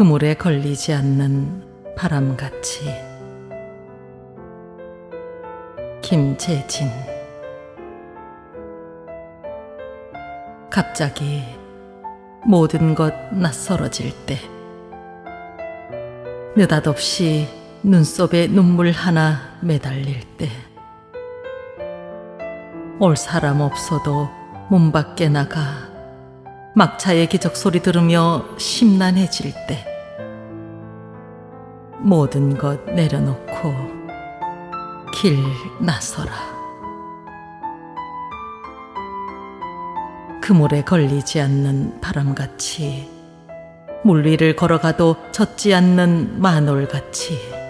그물에 걸리지 않는 바람같이. 김재진. 갑자기 모든 것 낯설어질 때 느닷없이 눈썹에 눈물 하나 매달릴 때 올 사람 없어도 문 밖에 나가 막차의 기적 소리 들으며 심란해질 때 모든 것 내려놓고 길 나서라 그물에 걸리지 않는 바람같이 물 위를 걸어가도 젖지 않는 마놀같이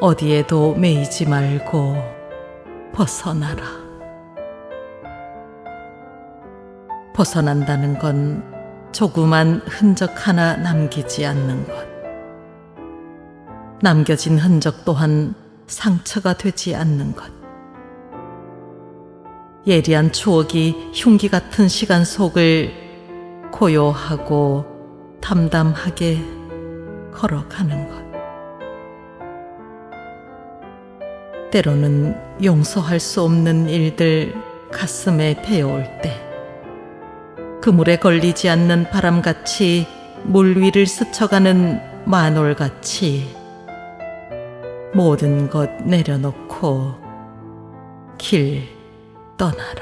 어디에도 매이지 말고 벗어나라. 벗어난다는 건 조그만 흔적 하나 남기지 않는 것. 남겨진 흔적 또한 상처가 되지 않는 것. 예리한 추억이 흉기 같은 시간 속을 고요하고 담담하게 걸어가는 것. 때로는 용서할 수 없는 일들 가슴에 배어올 때, 그물에 걸리지 않는 바람같이 물 위를 스쳐가는 마놀같이 모든 것 내려놓고 길 떠나라.